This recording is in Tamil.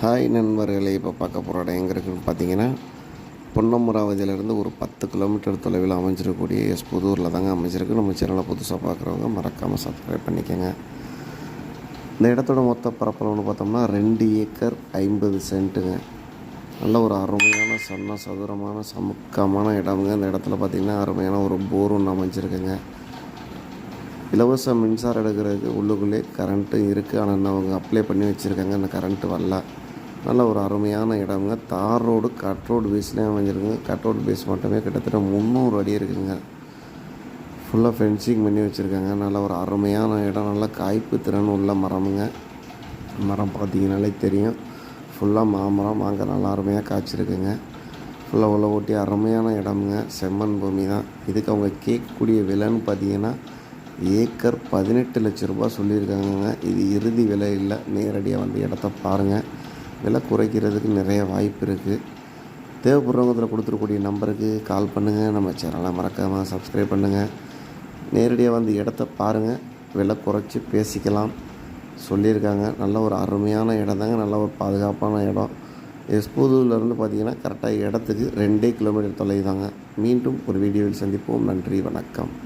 ஹாய் நண்பர்களே இப்போ பார்க்க போகிற இடம் எங்கே இருக்குன்னு பார்த்தீங்கன்னா பொன்னமராவதியிலேருந்து ஒரு பத்து கிலோமீட்டர் தொலைவில் அமைஞ்சிருக்கக்கூடிய எஸ் புதூரில் தாங்க அமைஞ்சிருக்கு. நம்ம சேனலை புதுசாக பார்க்குறவங்க மறக்காமல் சப்ஸ்கிரைப் பண்ணிக்கோங்க. இந்த இடத்தோட மொத்த பரப்பளவுன்னு பார்த்தோம்னா ரெண்டு ஏக்கர் ஐம்பது சென்ட்டுங்க. நல்ல ஒரு அருமையான சன்ன சதுரமான சமுக்கமான இடமுங்க. இந்த இடத்துல பார்த்திங்கன்னா அருமையான ஒரு போர் ஒன்று அமைஞ்சிருக்குங்க. இலவச மின்சாரம் எடுக்கிறதுக்கு உள்ளுக்குள்ளே கரண்ட்டும் இருக்குது ஆனால் இன்னும் அவங்க அப்ளை பண்ணி வச்சுருக்காங்க. அந்த கரண்ட்டு வரல. நல்ல ஒரு அருமையான இடம்ங்க. தார் ரோடு கட் ரோடு பேஸ்லேயே அமைஞ்சிருக்குங்க. கட் ரோடு பேஸ் மட்டுமே கிட்டத்தட்ட முந்நூறு அடி இருக்குதுங்க ஃபுல்லாக ஃபென்சிங் பண்ணி வச்சுருக்காங்க. நல்ல ஒரு அருமையான இடம். நல்ல காய்ப்பு திறன் உள்ள மரமுங்க. மரம் பார்த்தீங்கனாலே தெரியும். ஃபுல்லாக மாமரம். அங்கே நல்லா அருமையாக காய்ச்சிருக்குங்க. ஃபுல்லாக உள்ள ஓட்டி அருமையான இடமுங்க. செம்மண் பூமி தான். இதுக்கு அவங்க கேட்கக்கூடிய விலைன்னு பார்த்தீங்கன்னா ஏக்கர் பதினெட்டு லட்ச ரூபாய் சொல்லியிருக்காங்கங்க. இது இறுதி விலை இல்லை. நேரடியாக வந்து இடத்த பாருங்கள் விலை குறைக்கிறதுக்கு நிறைய வாய்ப்பு இருக்குது தேவைப்படுறவங்க இதில் கொடுத்துருக்கூடிய நம்பருக்கு கால் பண்ணுங்கள் நம்ம சேனலை மறக்காமல் சப்ஸ்கிரைப் பண்ணுங்கள் நேரடியாக வந்து இடத்த பாருங்கள் விலை குறைச்சி பேசிக்கலாம். சொல்லியிருக்காங்க. நல்ல ஒரு அருமையான இடம் தாங்க. நல்ல ஒரு பாதுகாப்பான இடம். எஸ்பூதூர்லேருந்து பார்த்தீங்கன்னா கரெக்டாக இடத்துக்கு ரெண்டே கிலோமீட்டர் தொலைவு தாங்க மீண்டும் ஒரு வீடியோவில் சந்திப்போம். நன்றி. வணக்கம்.